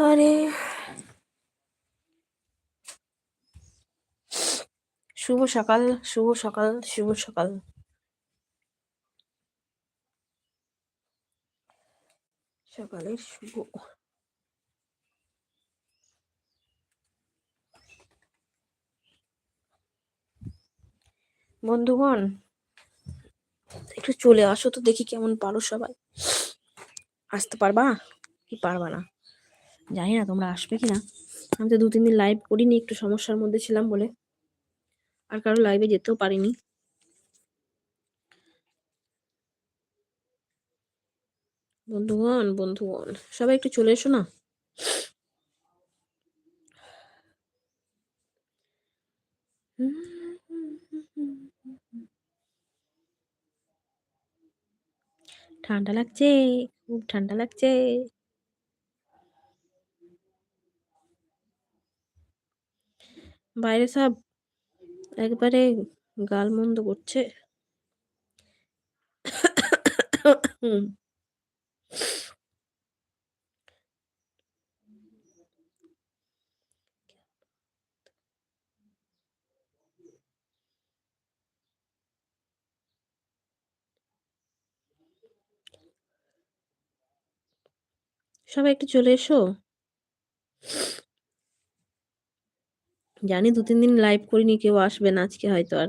আরে শুভ সকাল শুভ সকাল শুভ সকাল। সকালের শুভ। বন্ধুগণ, একটু চলে আসো তো দেখি কেমন পারো সবাই। আসতে পারবা? কি পারবা না? জানি না তোমরা আসবে কি না আমি তো দু তিন দিন লাইভ করিনি, একটু সমস্যার মধ্যে ছিলাম বলে। আর কারও লাইভে যেতেও পারিনি। বন্ধুগণ বন্ধুগণ, সবাই একটু চলে এসো না। ঠান্ডা লাগছে, খুব ঠান্ডা লাগছে। বাইরে সব একবারে গালমন্দ করছে। সবাই একটু চলে এসো। জানি দু তিন দিন লাইভ করিনি কেউ আসবে না আজকে হয়তো আর।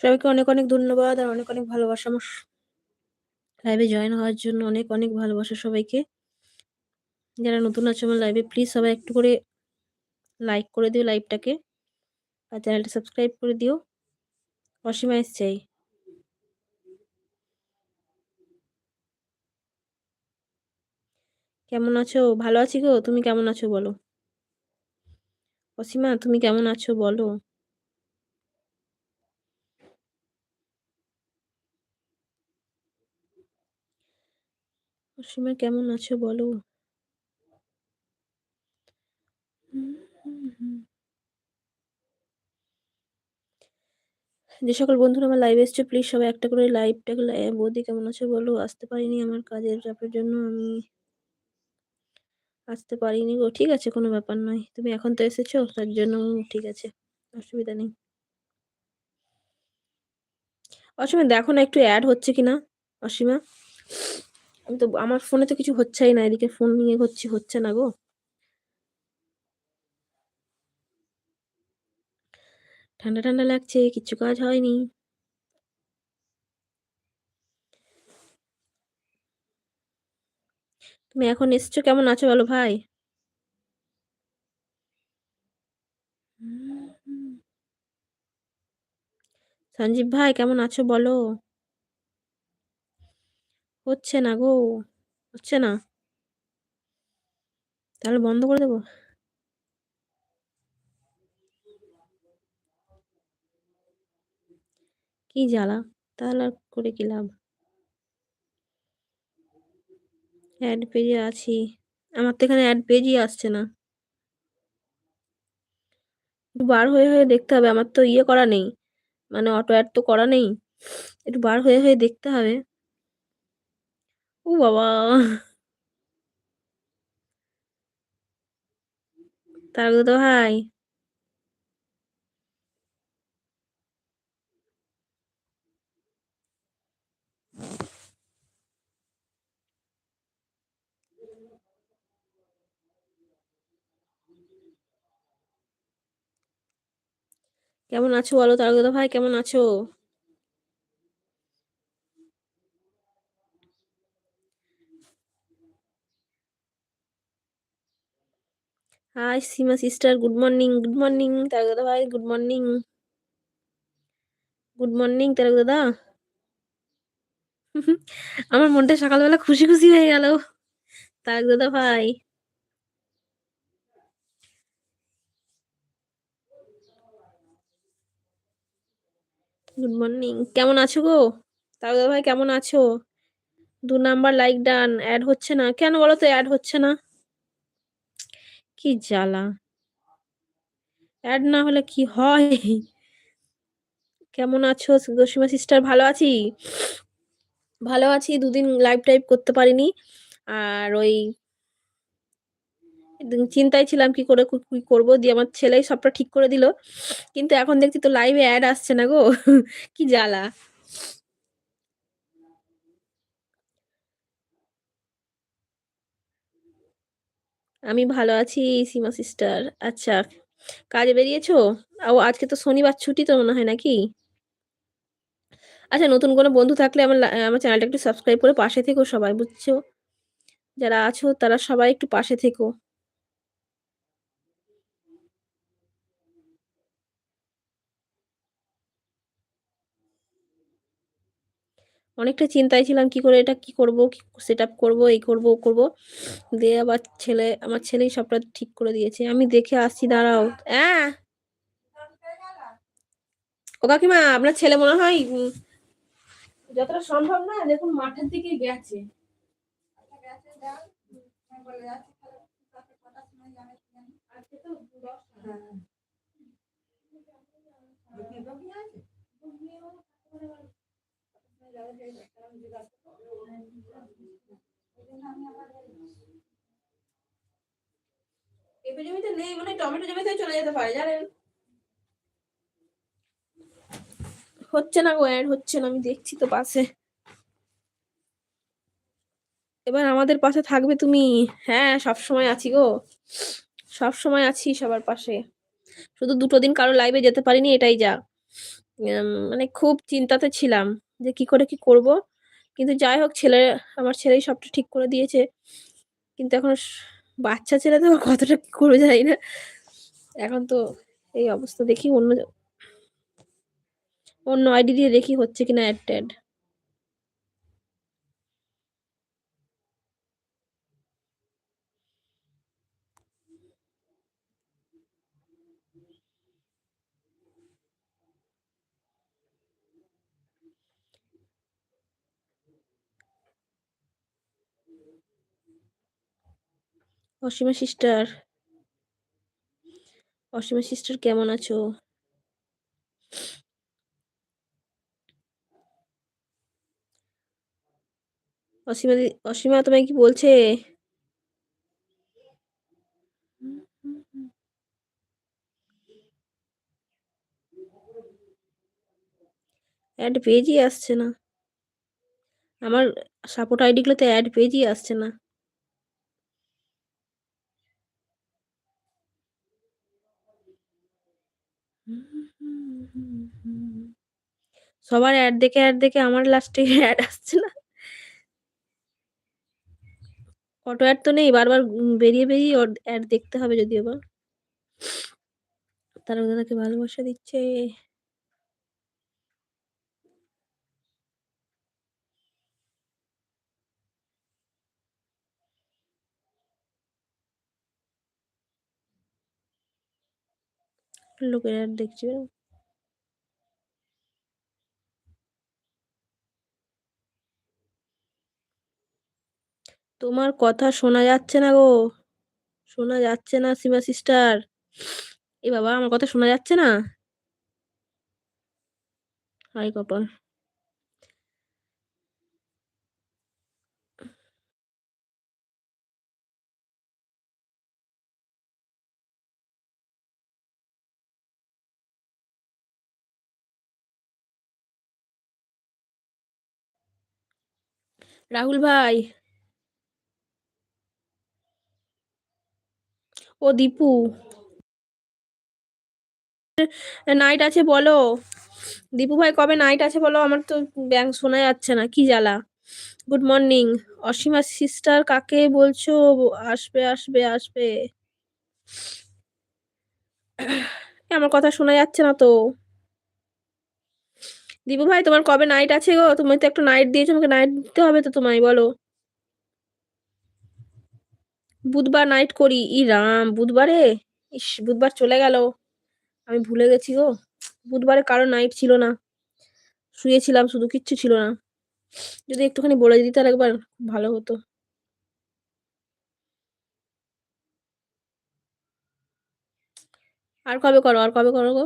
সবাইকে অনেক অনেক ধন্যবাদ আর অনেক অনেক ভালোবাসা। আমার লাইভে জয়েন হওয়ার জন্য অনেক অনেক ভালোবাসা সবাইকে। যারা নতুন আছে আমার লাইভে প্লিজ সবাই একটু করে লাইক করে দিও লাইভটাকে আর চ্যানেলটা সাবস্ক্রাইব করে দিও। অসীমা এস চাই কেমন আছো? ভালো আছি গো? তুমি কেমন আছো বলো? অসীমা, তুমি কেমন আছো বলো? অসীমা কেমন আছো বলো? যে সকল বন্ধুরা আমার লাইভ এসছে প্লিজ সবাই একটা করে লাইভটাকে বৌদি কেমন আছে বলো? আসতে পারিনি আমার কাজের চাপের জন্য, আমি আসতে পারিনি গো। ঠিক আছে, কোনো ব্যাপার নয়। তুমি এখন তো এসেছ, তার জন্য ঠিক আছে, অসুবিধা নেই। অসীমা, দেখো না একটু অ্যাড হচ্ছে কিনা, অসীমা? তো, আমার ফোনে তো কিছু হচ্ছেই না, এদিকে ফোন নিয়ে হচ্ছে হচ্ছে না গো। ঠান্ডা ঠান্ডা লাগছে, কিছু কাজ হয়নি। তুমি এখন এসছো, কেমন আছো বলো ভাই? সঞ্জীব ভাই, কেমন আছো বলো? হচ্ছে না গো, হচ্ছে না। তাহলে বন্ধ করে দেবো? কি জ্বালা, তাহলে আর করে কি লাভ? অ্যাড পেজে আছি। আমার তো এখানে অ্যাড পেজই আসছে না। একটু বার হয়ে হয়ে দেখতে হবে, আমার তো ইয়ে করা নেই। মানে অটো অ্যাড তো করা নেই। একটু বার হয়ে হয়ে দেখতে হবে। Wow. Saludos hay. কেমন আছো বলো তারকা ভাই কেমন আছো hi Seema sister good morning good morning তারকদা ভাই good morning good morning Tarak দাদা আমার মনটা সকালবেলা খুশি খুশি হয়ে গেল। তারক দাদা ভাই গুড মর্নিং কেমন আছো গো? তারক দাদা ভাই কেমন আছো? দু নাম্বার লাইক ডান অ্যাড হচ্ছে না। কেন বলো তো অ্যাড হচ্ছে না? কি জ্বালা? অ্যাড না হলে কি হয়? কেমন আছো দশিমা সিস্টার ভালো আছি? ভালো আছি, দুদিন লাইভ টাইপ করতে পারিনি। আর ওই চিন্তায় ছিলাম কি করে কি করব? দিয়ে আমার ছেলেই সবটা ঠিক করে দিল। কিন্তু এখন দেখছি তো লাইভে অ্যাড আসছে না গো। কি জ্বালা? আমি ভালো আছি, সীমা সিস্টার আচ্ছা কাজে বেরিয়েছো? ও আজকে তো শনিবার ছুটি তো মনে হয় নাকি? আচ্ছা নতুন কোনো বন্ধু থাকলে আমার আমার চ্যানেলটা একটু সাবস্ক্রাইব করে পাশে থেকো সবাই, বুঝছ? যারা আছো তারা সবাই একটু পাশে থেকো। অনেকটা চিন্তায় ছিলাম কি করে এটা কি করব, কি সেট আপ করব, এই করব, ও করব। দিয়ে আবার ছেলে, আমার ছেলেই সবটা ঠিক করে দিয়েছে। আমি দেখে আসছি, দাঁড়াও। হ্যাঁ ও কাকিমা, আপনার ছেলে মনে হয় যতটা সম্ভব না, দেখুন মাঠের দিকে গেছে। পেঁপে জমিতে নেই মানে টমেটো জমিতে চলে যেতে পারে, জানেন? হচ্ছে না গো অ্যাড হচ্ছে না, আমি দেখছি তো পাশে। এবার আমাদের পাশে থাকবে তুমি। হ্যাঁ সব সময় আছি গো। সব সময় আছি সবার পাশে। শুধু দুটো দিন কারও লাইভে যেতে পারিনি, এটাই যা। মানে খুব চিন্তাতে ছিলাম। যে কি করে কি করব? কিন্তু যাই হোক, ছেলে, আমার ছেলেই সবটা ঠিক করে দিয়েছে। কিন্তু এখন বাচ্চা ছেলে তো কতটা কি করবে জানি না। এখন তো এই অবস্থা দেখি অন্য অন্য আইডি দিয়ে দেখি হচ্ছে কিনা অ্যাড ট্যাড অসীমা সিস্টার। অসীমা সিস্টার, কেমন আছো? অসীমা অসীমা তোমায় কি বলছে? অ্যাড পেজই আসছে না। আমার সাপোর্ট আইডিগুলোতে অ্যাড পেজই আসছে না। সবার অ্যাড দেখে অ্যাড দেখে আমার লাস্টে অ্যাড আসছে না। অটো অ্যাড তো নেই, বারবার বেরিয়ে বেরিয়ে অ্যাড দেখতে হবে যদিও বা তারা দাদাকে ভালোবাসা দিচ্ছে। লোকের অ্যাড দেখছি। তোমার কথা শোনা যাচ্ছে না গো। শোনা যাচ্ছে না, সীমা সিস্টার এ বাবা, আমার কথা শোনা যাচ্ছে না? হাই কপাল। রাহুল ভাই ও দীপু। নাইট আছে বলো। দীপু ভাই, কবে নাইট আছে বলো? আমার তো ব্যাংক শোনা যাচ্ছে না, কি জ্বালা। গুড মর্নিং অসীমা সিস্টার কাকে বলছো? আসবে আসবে আসবে। আমার কথা শোনা যাচ্ছে না তো। দীপু ভাই, তোমার কবে নাইট আছে গো? তুমি তো একটা নাইট দিয়েছ, আমাকে নাইট দিতে হবে তো তোমায়, বলো। বুধবার নাইট করি। ই রাম, বুধবারে? ইস, বুধবার চলে গেল। আমি ভুলে গেছি গো। বুধবারে কারও নাইট ছিল না। শুয়েছিলাম, শুধু কিচ্ছু ছিল না। যদি একটুখানি বলে দিতে একবার ভালো হতো। আর কবে করো, আর কবে করো গো?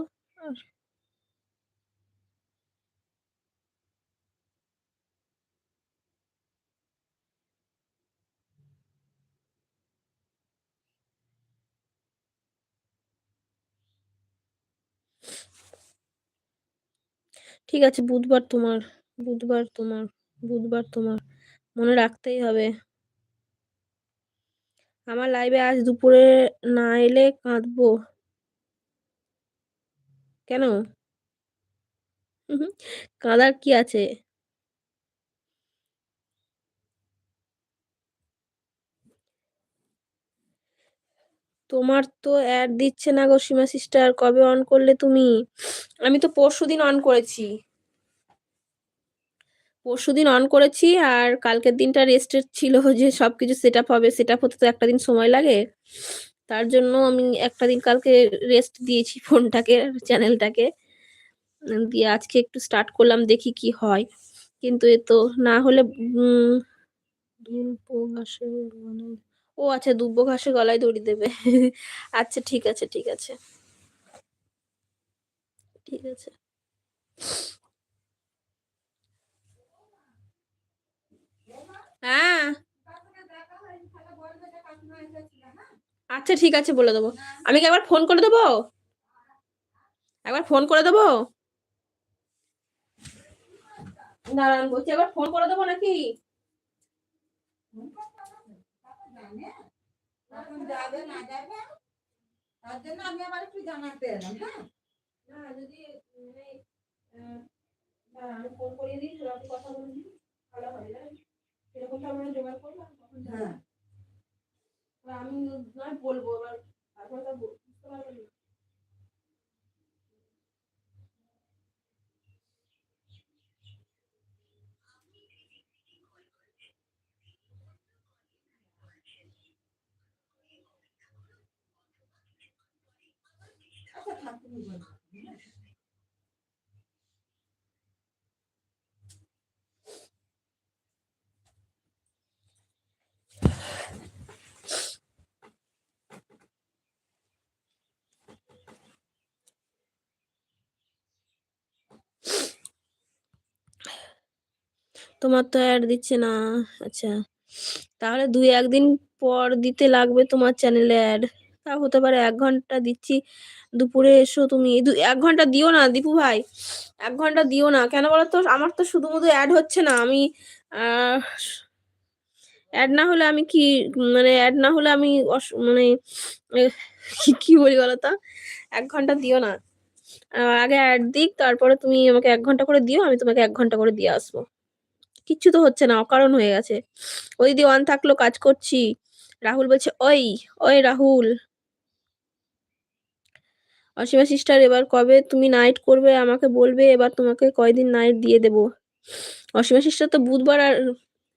ঠিক আছে, বুধবার তোমার বুধবার তোমার বুধবার তোমার, মনে রাখতেই হবে। আমার লাইভে আজ দুপুরে না এলে কাঁদবো। কেন? কাঁদার কি আছে? তোমার তো অ্যাড দিচ্ছে না গো সীমা সিস্টার কবে অন করলে তুমি? আমি তো পরশু দিন অন করেছি। পরশু দিন অন করেছি আর কালকের দিনটা রেস্টের ছিল যে সব কিছু সেট আপ হবে। সেট আপ হতে তো একটা দিন সময় লাগে। তার জন্য আমি একটা দিন কালকে রেস্ট দিয়েছি ফোনটাকে চ্যানেলটাকে দিয়ে আজকে একটু স্টার্ট করলাম, দেখি কি হয়। কিন্তু এ তো না হলে ও আচ্ছা দুব্ব ঘাসে গলায় দড়ি দেবে। আচ্ছা ঠিক আছে ঠিক আছে। ঠিক আছে। হ্যাঁ। আচ্ছা ঠিক আছে, বলে দেবো। আমি কি একবার ফোন করে দেবো? একবার ফোন করে দেবো? দাঁড়ান, বলছি একবার ফোন করে দেবো নাকি? যাবে না যাবে? তার জন্য আমি আবার একটু জানাতে এলাম হ্যাঁ? যদি আমি ফোন করিয়ে দিই কথা বলে দিই ভালো হয় সেরকমটা আমরা জোগাড় করলাম হ্যাঁ। আমি নয় বলব এবার তারপরে তো বুঝতে পারবেন না। তোমার তো অ্যাড দিচ্ছে না। আচ্ছা। তাহলে দুই একদিন পর দিতে লাগবে তোমার চ্যানেলে অ্যাড তা হতে পারে এক ঘণ্টা দিচ্ছি দুপুরে এসো তুমি। এক ঘণ্টা দিও না দীপু ভাই। এক ঘণ্টা দিও না। কেন বলো তো আমার তো শুধুমাত্র অ্যাড হচ্ছে না। আমি অ্যাড না হলে আমি কি মানে অ্যাড না হলে আমি মানে কি বলি বলো তো এক ঘণ্টা দিও না। আগে অ্যাড দিক, তারপরে তুমি আমাকে এক ঘণ্টা করে দিও, আমি তোমাকে এক ঘণ্টা করে দিয়ে আসব। কিচ্ছু তো হচ্ছে না, অকারণ হয়ে গেছে। ওই দিদি অন থাকল, কাজ করছি। রাহুল বলছে, ওই ওই রাহুল। অসীমা সিস্টার, এবার কবে তুমি নাইট করবে? আমাকে বলবে, এবার তোমাকে কয়দিন নাইট দিয়ে দেব? অসীমা সিস্টার তো বুধবার আর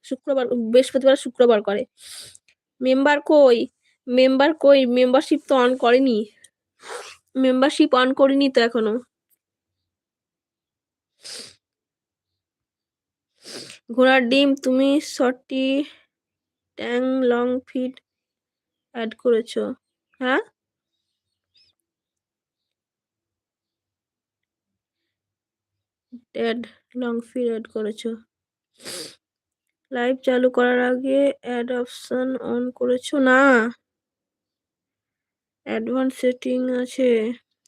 শুক্রবার, বৃহস্পতিবার, শুক্রবার করে। মেম্বার কই? মেম্বার কই? মেম্বারশিপ তো অন করেনি। মেম্বারশিপ অন করিনি তো এখনও। ঘোড়ার ডিম, তুমি সটি ট্যাং লং ফিট অ্যাড করেছ। হ্যাঁ? অ্যাড লং ফিট অ্যাড করেছ। লাইভ চালু করার আগে অ্যাড অপশন অন করেছ? না। অ্যাডভান্স সেটিং আছে।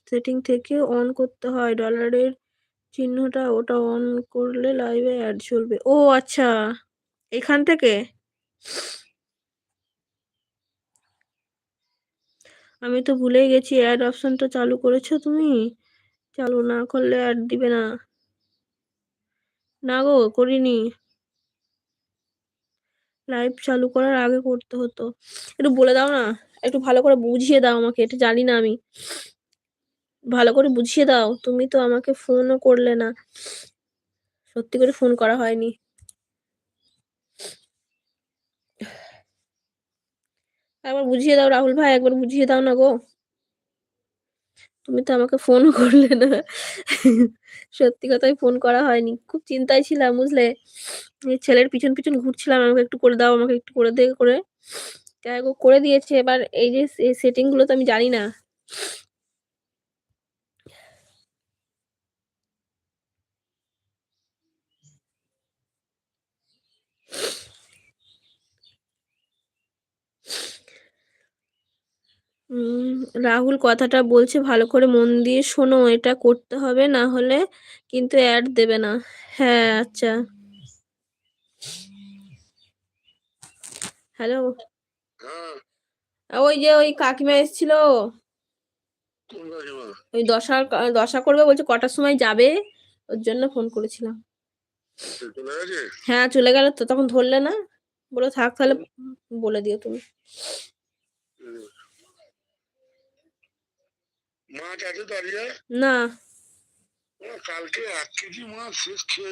সেটিং থেকে অন করতে হয়। ডলারের চিহ্নটা ওটা অন করলে লাইভে অ্যাড চলবে। ও আচ্ছা। এখান থেকে? আমি তো ভুলেই গেছি। অ্যাড অপশনটা চালু করেছ তুমি? চালু না করলে অ্যাড দিবে না। না গো, করিনি। লাইভ চালু করার আগে করতে হতো। একটু বলে দাও না, একটু ভালো করে বুঝিয়ে দাও আমাকে, এটা জানি না আমি। ভালো করে বুঝিয়ে দাও, তুমি তো আমাকে ফোনও করলে না। সত্যি করে ফোন করা হয়নি। একবার বুঝিয়ে দাও রাহুল ভাই, একবার বুঝিয়ে দাও না গো। তুমি তো আমাকে ফোন করলে না। সত্যি কথাই ফোন করা হয়নি। খুব চিন্তায় ছিলাম, বুঝলে? ছেলের পিছন পিছন ঘুরছিলাম, আমাকে একটু করে দাও, আমাকে একটু করে দে, করে। করে দিয়েছে। এবার এই যে সেটিংগুলো তো আমি জানি না। রাহুল কথাটা বলছে, ভালো করে মন দিয়ে শোনো, এটা করতে হবে, না হলে কিন্তু অ্যাড দেবে না। হ্যাঁ আচ্ছা। হ্যালো ওই যে ওই কাকিমা এসেছিল। ওই দশা দশা করবে বলছে, কটার সময় যাবে? ওর জন্য ফোন করেছিলাম। হ্যাঁ চলে গেল তো, তখন ধরলে না? বলে, থাক তাহলে, বলে দিও তুমি। মাছ আছে দাঁড়িয়ে না। কালকে এক কেজি মাছ শেষ খেয়ে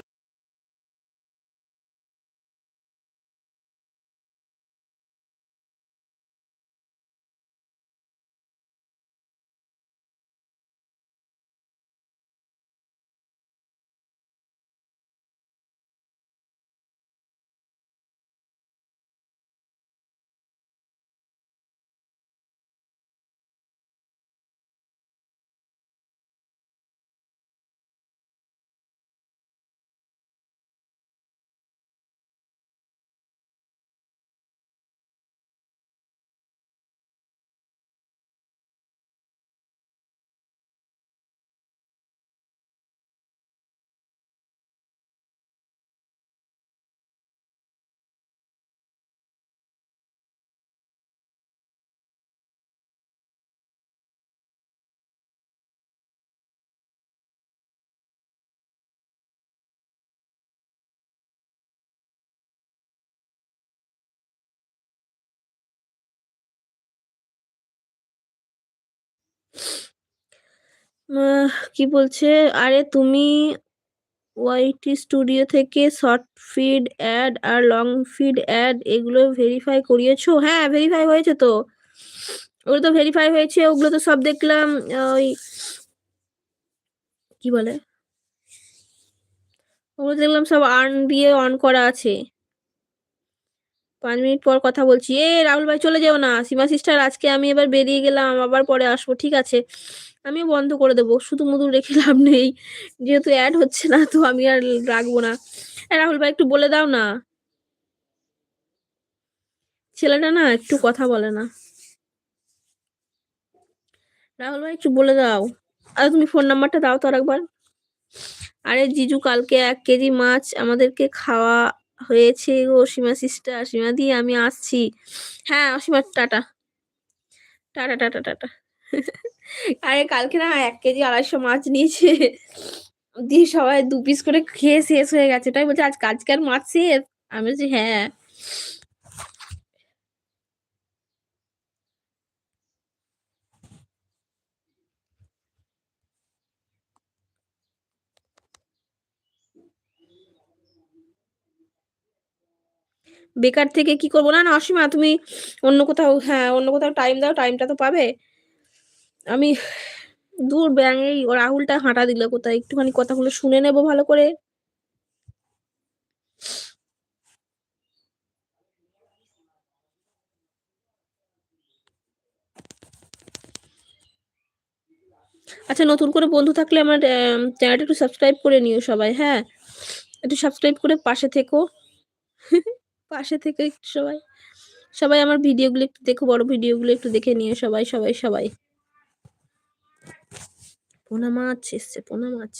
কি বলছে? আরে তুমি ওয়াইটি স্টুডিও থেকে শর্ট ফিড অ্যাড আর লং ফিড অ্যাড এগুলো ভেরিফাই করিয়েছো? হ্যাঁ ভেরিফাই হয়েছে তো। ওগুলো তো ভেরিফাই হয়েছে, ওগুলো তো সব দেখলাম ওই কি বলে? ওগুলো দেখলাম সব আর্ন দিয়ে অন করা আছে। পাঁচ মিনিট পর কথা বলছি, এ রাহুল ভাই চলে যাও না, সীমা সিস্টার আজকে আমি এবার বেরিয়ে গেলাম, আবার পরে আসব, ঠিক আছে? আমিও বন্ধ করে দেবো, শুধু মুধু রেখে লাভ নেই, যেহেতু অ্যাড হচ্ছে না, তো আমি আর রাখব না। রাহুল ভাই একটু বলে দাও না। ছেলেটা না একটু কথা বলে না। রাহুল ভাই একটু বলে দাও। আর তুমি ফোন নাম্বারটা দাও তো আর একবার আরে জিজু কালকে এক কেজি মাছ আমাদেরকে খাওয়া হয়েছে গো সীমা সিস্টার সীমা দি, আমি আসছি। হ্যাঁ Asima, tata. Tata tata tata. আরে, কালকে না এক কেজি আড়াইশো মাছ নিয়েছে। দিয়ে সবাই দু পিস করে খেয়ে শেষ হয়ে গেছে। তাই বলছে আজ কাজকার মাছ শেষ আমি বলছি হ্যাঁ। বেকার থেকে কি করব? না না, অসীমা, তুমি অন্য কোথাও হ্যাঁ অন্য কোথাও টাইম দাও টাইমটা তো পাবে। আমি দূর ব্যাং এই রাহুলটা হাঁটা দিল কোথায়? একটুখানি কথাগুলো শুনে নেব ভালো করে। আচ্ছা নতুন করে বন্ধু থাকলে আমার চ্যানেলটা একটু সাবস্ক্রাইব করে নিও সবাই হ্যাঁ? একটু সাবস্ক্রাইব করে পাশে থেকো। পাশে থেকে সবাই সবাই আমার ভিডিওগুলো একটু দেখো, বড় ভিডিওগুলো একটু দেখে নিও সবাই সবাই সবাই। পোনা মাছ এসছে, পোনা মাছ।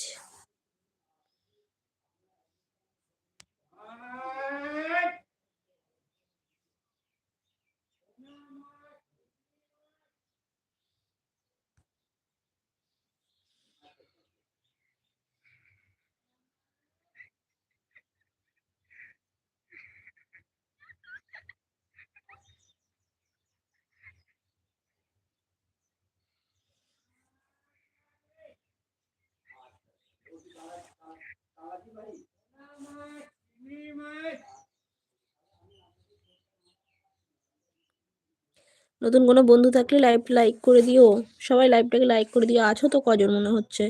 নতুন কোনো বন্ধু থাকলে লাইভ লাইক করে দিও। সবাই লাইভটাকে লাইক করে দিও। আছো তো কজন মনে হচ্ছে?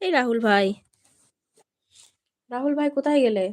এই রাহুল ভাই। রাহুল ভাই কোথায় গেলে?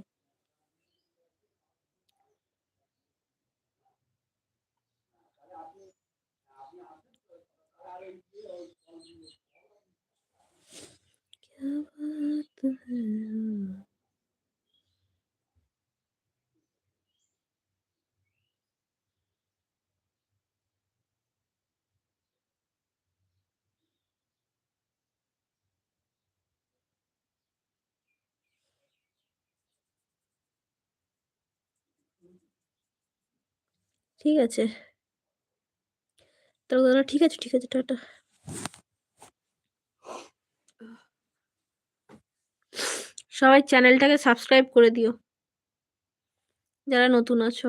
ঠিক আছে। তাহলে ঠিক আছে ঠিক আছে টাটা। সবাই চ্যানেলটাকে সাবস্ক্রাইব করে দিও। যারা নতুন আছো।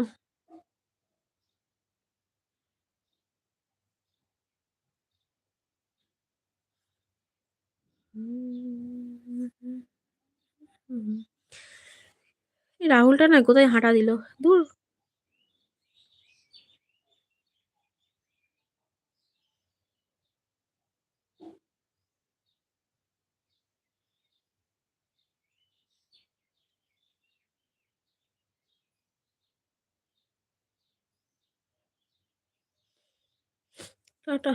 রাহুলটা না কোথায় হাঁটা দিল? দূর। টাটা